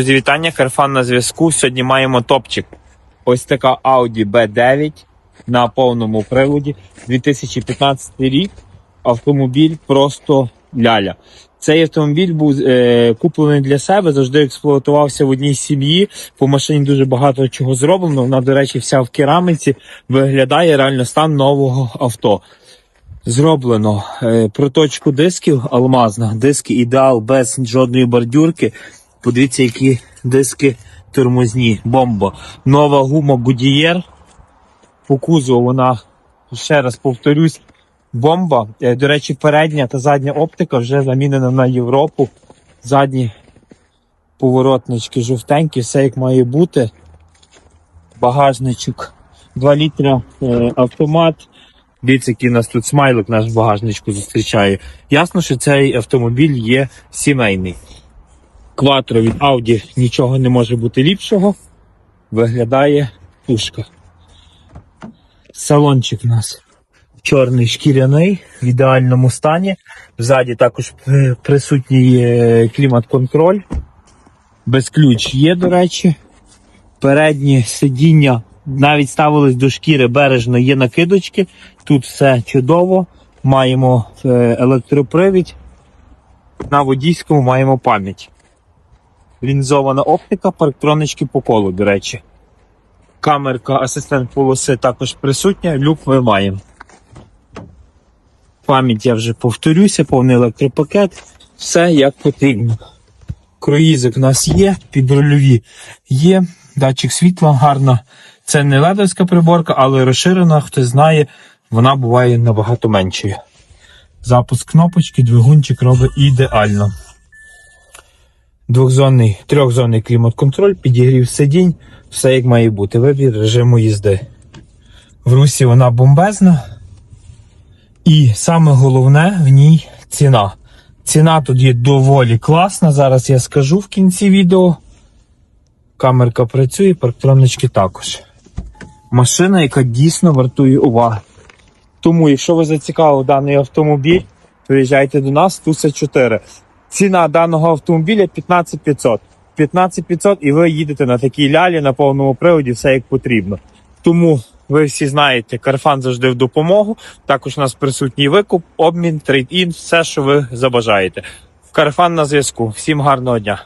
Друзі, вітання, Карфан на зв'язку. Сьогодні маємо топчик. Ось така Audi B9 на повному приводі. 2015 рік. Автомобіль просто ляля. Цей автомобіль був е, куплений для себе, завжди експлуатувався в одній сім'ї. По машині дуже багато чого зроблено. Вона, до речі, вся в кераміці виглядає реально стан нового авто. Зроблено е, проточку дисків алмазна, диски ідеал без жодної бордюрки. Подивіться, які диски тормозні, бомба. Нова гума Goodyear. По кузову вона, ще раз повторюсь, бомба. Е, До речі, передня та задня оптика вже замінена на Європу. Задні поворотнички жовтенькі, все як має бути. Багажничок 2 літра е, автомат. Дивіться, який у нас тут смайлик наш багажничку зустрічає. Ясно, що цей автомобіль є сімейний. Кватро від Audi нічого не може бути ліпшого. Виглядає пушка. Салончик у нас чорний шкіряний в ідеальному стані. Ззаді також е, присутній е, клімат-контроль. Безключ є, до речі. Передні сидіння навіть ставились до шкіри бережно, є накидочки. Тут все чудово. Маємо е, електропривід. На водійському маємо пам'ять. Лінзована оптика, парктронички по колу, до речі. Камерка, асистент полоси також присутня, люк ми маємо. Пам'ять я вже повторюся, повний електропакет. Все як потрібно. Круїзик у нас є, підрульові є, датчик світла гарна. Це не ледовська приборка, але розширена, хто знає, вона буває набагато меншою. Запуск кнопочки, двигунчик робить ідеально. Двохзонний, трьохзонний клімат-контроль, підігрів сидінь, все як має бути. Вибір режиму їзди. В русі вона бомбезна. І саме головне в ній ціна. Ціна тут є доволі класна. Зараз я скажу в кінці відео. Камерка працює, парктронички також. Машина, яка дійсно вартує уваги. Тому, якщо ви зацікавили даний автомобіль, приїжджайте до нас, Туса 4. Ціна даного автомобіля 15500. 15500 і ви їдете на такій лялі на повному приводі, все як потрібно. Тому ви всі знаєте, Карфан завжди в допомогу. Також у нас присутній викуп, обмін, трейд-ін, все, що ви забажаєте. Карфан на зв'язку. Всім гарного дня.